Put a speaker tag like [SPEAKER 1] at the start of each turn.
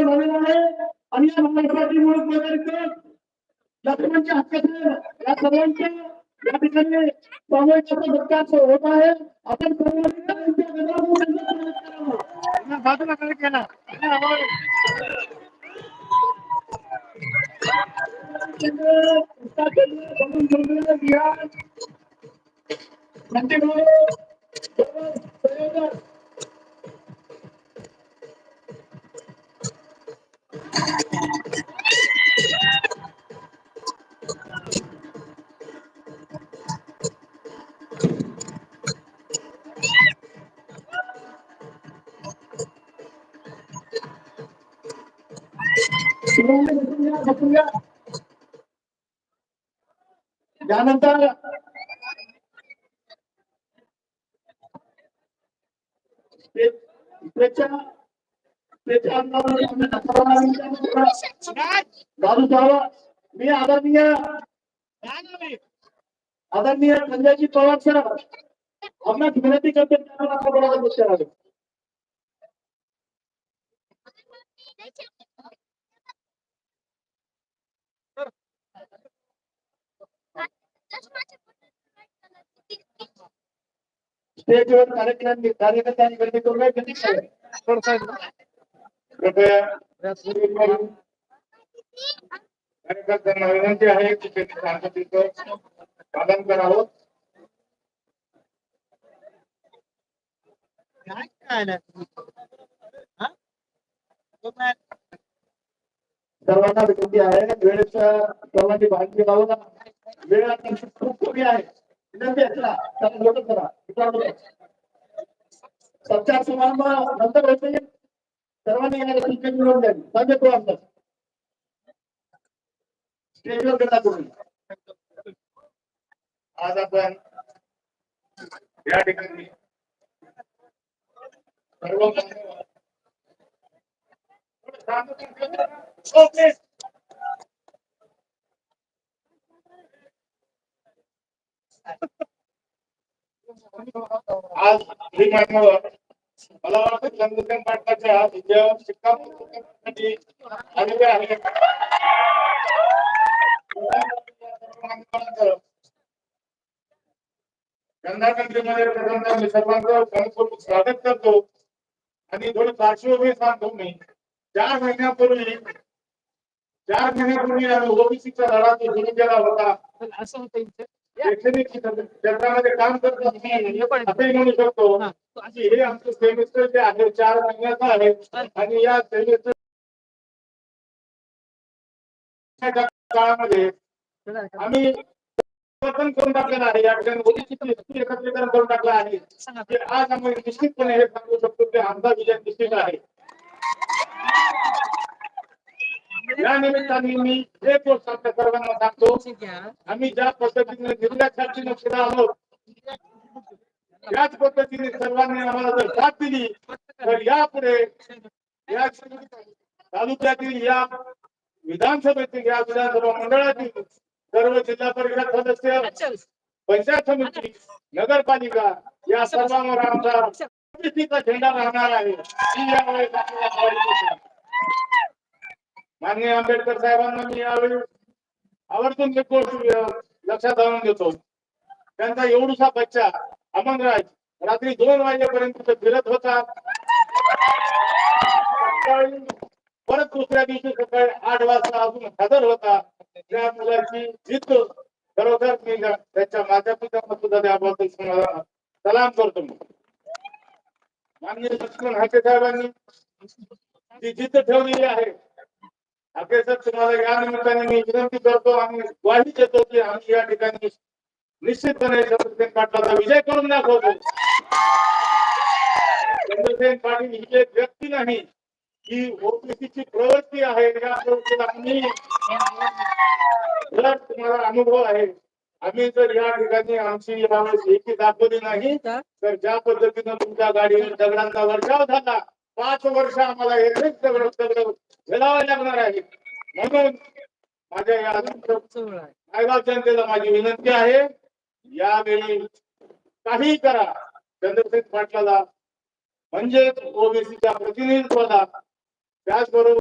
[SPEAKER 1] तयार झालेला आहे आणि या महाराष्ट्रातील व्यतिरिक्त लक्ष्मणच्या हक्काचे या सर्वांचे या ठिकाणी सामूहिक धक्का होत आहे. आपण सर्वांनी
[SPEAKER 2] बाजूला काय केला
[SPEAKER 1] त्यानंतर त्याच्या त्यानंतर दादू साहेब मी आदरणीय आदरणीय संजयजी पवार सर आपणास विनंती करते त्यावर आपल्या बरोबर स्टेजवर कार्यक्रम कार्यकर्त्यांनी गर्दी करू नये? कृपया कार्यकर्त्यांना विनंती आहे की त्यांनी शांततेचं पालन करावं
[SPEAKER 2] हा?
[SPEAKER 1] सर्वांना विनंती आहे वेळेचा सर्वांनी माहिती लावू वेळ आता खूप कमी आहे. विनंती करा. सत्कार समारंभ नंतर होते सर्वांनी येणारे सूचना मिळवून द्यावी सांगे तो आमचा स्टेजवर करा आज आपण या ठिकाणी सर्व आज ही मान्यवर मला वाटतं चंद्रकांत पाटलाच्या विजयावर शिक्का आलेले आहे गंधाकंट्रीमध्ये प्रथमतः मी सर्वांचं मनपूर्वक स्वागत करतो आणि थोडी पार्श्वभूमी सांगतो मी चार महिन्यापूर्वी चार महिन्यापूर्वी आम्ही ओबीसीचा लढा सुरू केला होता
[SPEAKER 2] असं होतं
[SPEAKER 1] शैक्षणिक क्षेत्रामध्ये काम करत असंही म्हणू शकतो. की हे आमचं सेमिस्टर जे आहे चार महिन्याचं आहे. आणि या सेमिस्टर काळामध्ये आम्ही परिवर्तन करून टाकलेलं आहे. या ठिकाणी एकत्रीकरण करून टाकलं आहे. की आज आम्ही निश्चितपणे हे सांगू शकतो की आमचा विजय निश्चित आहे. या निमित्ताने मी एक गोष्ट आपल्या सर्वांना सांगतो आम्ही ज्या पद्धतीने निर्लक्षाची नक्षला आहोत त्याच पद्धतीने सर्वांनी आम्हाला जर साथ दिली तर यापुढे या तालुक्यातील या विधानसभेतील या विधानसभा मंडळातील सर्व जिल्हा परिषद सदस्य पंचायत समिती नगरपालिका या सर्वांवर आमचा झेंडा राहणार आहे. आणि माननीय आंबेडकर साहेबांना मी यावेळी आवर्जून एक गोष्ट लक्षात आणून देतो. त्यांचा एवढूसा बच्चा अमनराज रात्री दोन वाजेपर्यंत फिरत होता. परत दुसऱ्या दिवशी सकाळी आठ वाजता अजून हजर होता. त्या मुलाची जिद्द खरोखर मी त्याच्या माझ्या पित्यांना सुद्धा त्याबद्दल सलाम करतो. मी माननीय लक्ष्मण हाके साहेबांनी जी जिद्द ठेवलेली आहे अभ्यासक सर तुम्हाला या निमित्ताने मी विनंती करतो आणि ग्वाही देतो की आम्ही या ठिकाणी निश्चितपणे चंद्रसेन पाटलाचा विजय करून दाखवतो. चंद्रसेन पाटील ही एक व्यक्ती नाही ही ओबीसीची प्रवृत्ती आहे. या प्रवृत्तीला आम्ही तुम्हाला अनुभव आहे. आम्ही जर या ठिकाणी आमची यावेळेस एकी दाखवली नाही तर ज्या पद्धतीनं तुमच्या गाडीवर दगडांचा वर्षाव झाला. पाच वर्ष आम्हाला एकच दगड दगड झेलावे लागणार आहे. म्हणून माझ्या या नायगाव जनतेला माझी विनंती आहे यावेळी काही करा. चंद्रशेठ पाटलाला म्हणजे ओबीसीच्या प्रतिनिधित्वाला. त्याचबरोबर